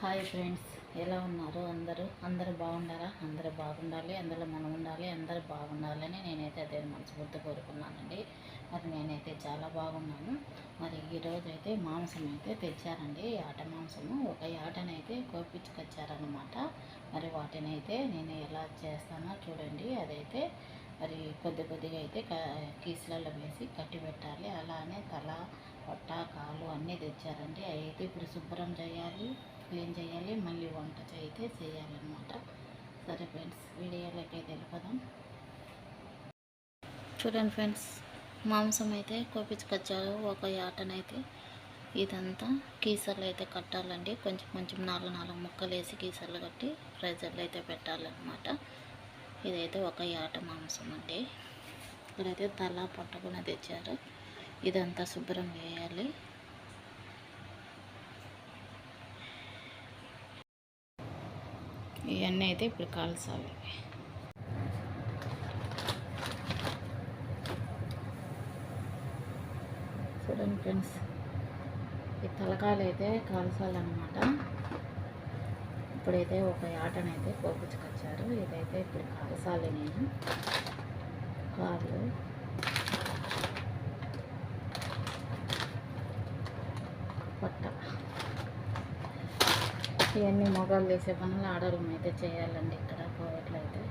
Hi friends ఎలా ఉన్నారు? అందరూ? అందరూ బాగుండారా అందరూ బాగుండాలి. అందులో మనం ఉండాలి. అందరూ బాగుండాలని నేనైతే అదే మనస్ఫూర్తి కోరుకున్నానండి. మరి నేనైతే చాలా బాగున్నాను. మరి ఈరోజు అయితే మాంసం అయితే తెచ్చారండి. ఆట మాంసము. ఒక ఆటనైతే కోపించుకొచ్చారనమాట మరి వాటిని అయితే నేను ఎలా చేస్తానో చూడండి. అదైతే మరి కొద్ది కొద్దిగా అయితే కీసులలో వేసి కట్టి పెట్టాలి. అలానే తల పొట్ట కాలు అన్నీ తెచ్చారండి. అయితే ఇప్పుడు శుభ్రం చేయాలి. క్లీన్ చేయాలి? మళ్ళీ వంట అయితే చేయాలన్నమాట. సరే ఫ్రెండ్స్ వీడియోలోకి అయితే వెళ్ళిపోదాం. చూడండి ఫ్రెండ్స్ మాంసం అయితే కోపించుకొచ్చారు. ఒక యాటనైతే ఇదంతా కీసర్లు అయితే కట్టాలండి. కొంచెం కొంచెం నాలుగు నాలుగు ముక్కలు వేసి కీసర్లు కట్టి ఫ్రైజర్లు అయితే పెట్టాలన్నమాట. ఇదైతే ఒక యాట మాంసం అండి. ఇక్కడైతే తల పొట్ట కూడా తెచ్చారు. ఇదంతా శుభ్రం చేయాలి. ఇవన్నీ అయితే ఇప్పుడు కాల్చాలి. చూడండి ఫ్రెండ్స్ ఈ తలకాయలు అయితే కాల్చాలన్నమాట. ఇప్పుడైతే ఒక ఆటనైతే పోపించుకొచ్చారు ఇదైతే ఇప్పుడు కాల్చాలి నేను. కాళ్ళు పొట్ట ఇవన్నీ మొగాలు చేసే పనులు ఆడవాళ్ళం అయితే చేయాలండి. ఇక్కడ పోయేట్లయితే.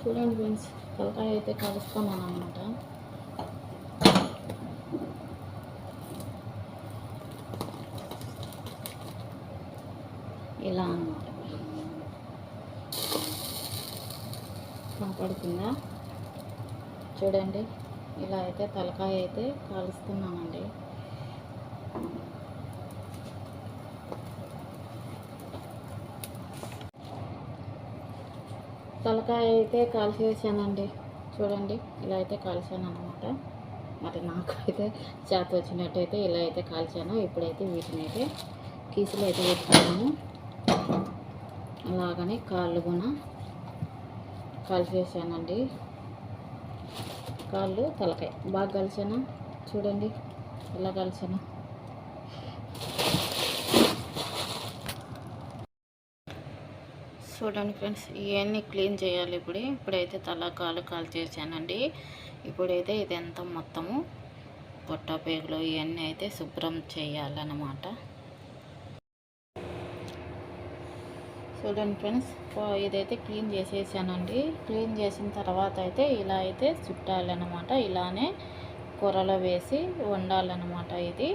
చూడండి బీన్స్ తలకాయ అయితే కలుస్తున్నాను అనమాట ఇలా అనమాట కనపడుతుందా చూడండి ఇలా అయితే తలకాయ అయితే కాలుస్తున్నానండి తలకాయ అయితే కాల్చేసానండి. చూడండి ఇలా అయితే కాల్చాను అనమాట మరి నాకు అయితే చేత వచ్చినట్టయితే ఇలా అయితే కాల్చాను. ఇప్పుడైతే వీటిని అయితే కీసులు అయితే పెట్టుకున్నాను అలాగనే కాళ్ళు కూడా కాల్చేసానండి కాళ్ళు తలకాయ. బాగా కలిసానా? చూడండి ఎలా కలిసానా? చూడండి ఫ్రెండ్స్ ఇవన్నీ క్లీన్ చేయాలి ఇప్పుడు. ఇప్పుడైతే తల కాలు కాల్ చేశానండి. ఇప్పుడైతే ఇదంతా మొత్తము పొట్ట పేగులు ఇవన్నీ అయితే శుభ్రం చేయాలన్నమాట. చూడండి ఫ్రెండ్స్ ఇదైతే క్లీన్ చేసేసానండి. క్లీన్ చేసిన తర్వాత అయితే ఇలా అయితే చుట్టాలన్నమాట. ఇలానే కూరలో వేసి వండాలన్నమాట ఇది.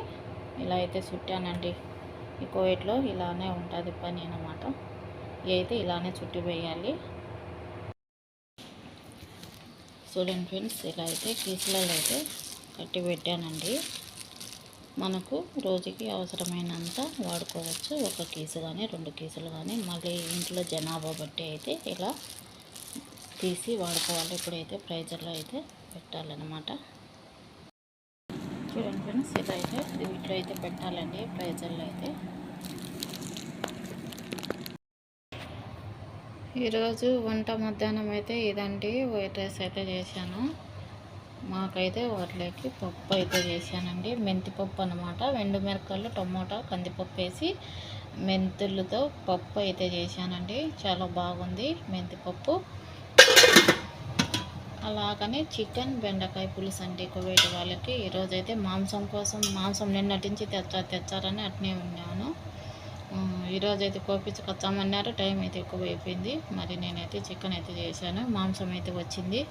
ఇలా అయితే చుట్టానండి. ఈ కోయిట్లో ఇలానే ఉంటుంది పని అనమాట ఇవి అయితే ఇలానే చుట్టి వేయాలి. చూడండి ఫ్రెండ్స్ ఇలా అయితే కీసులలో అయితే కట్టి పెట్టానండి. మనకు రోజుకి అవసరమైనంత వాడుకోవచ్చు. ఒక కేసు కానీ రెండు కేసులు కానీ మళ్ళీ ఇంట్లో జనాభా బట్టి అయితే ఇలా తీసి వాడుకోవాలి. ఇప్పుడైతే ప్రైజర్లో అయితే పెట్టాలన్నమాట. చూడండి ఫ్రెండ్స్ ఇలా అయితే వీటిలో అయితే పెట్టాలండి ప్రైజర్లో అయితే. ఈరోజు వంట మధ్యాహ్నం అయితే ఇదండి. వైట్ రైస్ అయితే చేశాను. మాకైతే వాటిలోకి పప్పు అయితే చేశానండి. మెంతిపప్పు అనమాట ఎండు మిరపకాయలు టమోటా కందిపప్పు వేసి మెంతులతో పప్పు అయితే చేశానండి. చాలా బాగుంది మెంతిపప్పు. అలాగనే చికెన్ బెండకాయ పులుసు అండి కువైట్ వాళ్ళకి. ఈరోజైతే మాంసం కోసం మాంసం నిన్నటించి తెచ్చా తెచ్చారని అట్నే ఉన్నాను. ఈరోజు అయితే కోపించుకొచ్చామన్నారు. టైం అయితే ఎక్కువ అయిపోయింది మరి నేనైతే చికెన్ అయితే చేశాను. మాంసం అయితే వచ్చింది.